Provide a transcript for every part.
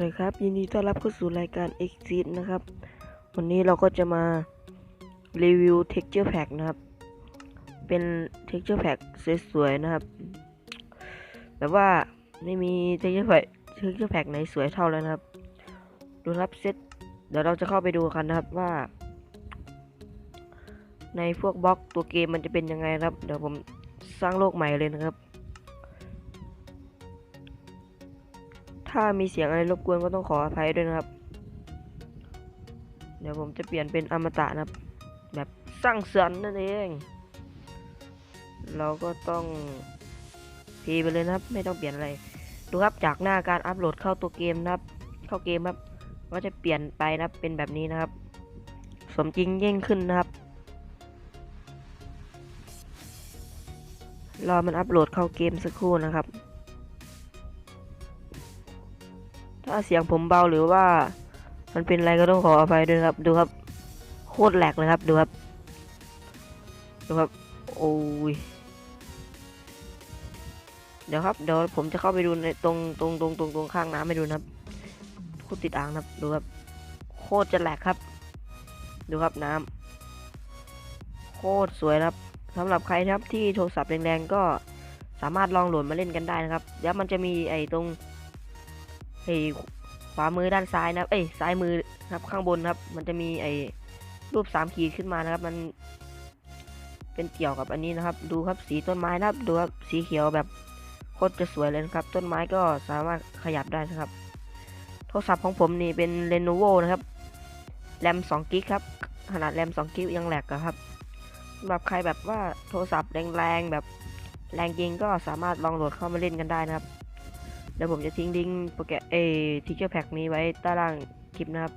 ดีครับยินดีต้อนรับเข้าสู่รายการ Exit นะครับ วันนี้เราก็จะมารีวิว Texture Pack นะครับ เป็น Texture Pack สวยๆนะครับ แบบว่าไม่มี Texture Pack Texture Pack ไหนสวยเท่าแล้วนะครับ ดูครับเซตเดี๋ยวเราจะเข้าไปดูกันนะครับว่า ในพวกบล็อกตัวเกมมันจะเป็นยังไงนะครับ เดี๋ยวผมสร้างโลกใหม่เลยนะครับ ถ้ามีเสียงอะไรรบกวนก็ต้องขออภัยด้วยนะครับ เดี๋ยวผมจะเปลี่ยนเป็นอมตะนะครับ แบบสร้างสรรค์นั่นเอง เราก็ต้องพีไปเลยนะครับ ไม่ต้องเปลี่ยนอะไร ดูครับจากหน้าการอัปโหลดเข้าตัวเกมนะครับ เข้าเกมครับ ก็จะเปลี่ยนไปนะครับเป็นแบบนี้นะครับ สมจริงยิ่งขึ้นนะครับรอมันอัปโหลดเข้าเกมสักครู่นะครับ ถ้าเสียงผมเบาหรือว่า มันเป็นอะไรก็ต้องขออภัยด้วยครับ ดูครับ โคตรแหลกเลยครับดูครับ ดูครับ โอ้ย เดี๋ยวครับ เดี๋ยวผมจะเข้าไปดูในตรงตรงตรงตรงตรงข้างน้ำให้ดูนะครับ โคตรติดอ่างนะครับ ดูครับ โคตรจะแหลกครับ ดูครับน้ำ โคตรสวยครับสำหรับใครนะครับที่โทรศัพท์แรงๆก็สามารถลองโหลดมาเล่นกันได้นะครับเดี๋ยวมันจะมีไอ้ตรง ไอ้ขวามือด้านซ้ายนะครับเอ้ยซ้ายมือนะครับข้างบนครับ มันจะมีไอ้รูปสามขีดขึ้นมานะครับ มัน เป็นเกี่ยวกับอันนี้นะครับ ดูครับสีต้นไม้นะครับ ดูครับสีเขียวแบบโคตรจะสวยเลยนะครับ ต้นไม้ก็สามารถขยับได้นะครับ โทรศัพท์ของผมนี่เป็น Lenovo นะครับแรม2กิกครับ ขนาดแรม2กิกยังแหลกอะครับสำหรับใครแบบว่าโทรศัพท์แรงๆแบบแรงจริงก็สามารถลองโหลดเข้ามาเล่นกันได้นะครับ เดี๋ยวผมจะทิ้งลิงก์โปรแกรมเอทีเจอร์แพ็กนี้ไว้ใต้ล่างคลิปนะครับ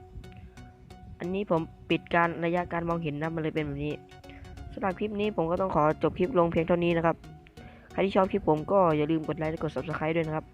อันนี้ผมปิดการระยะการมองเห็นนะมันเลยเป็นแบบนี้สำหรับคลิปนี้ผมก็ต้องขอจบคลิปลงเพียงเท่านี้นะครับ ใครที่ชอบคลิปผมก็อย่าลืมกดไลค์และกด subscribe ด้วยนะครับ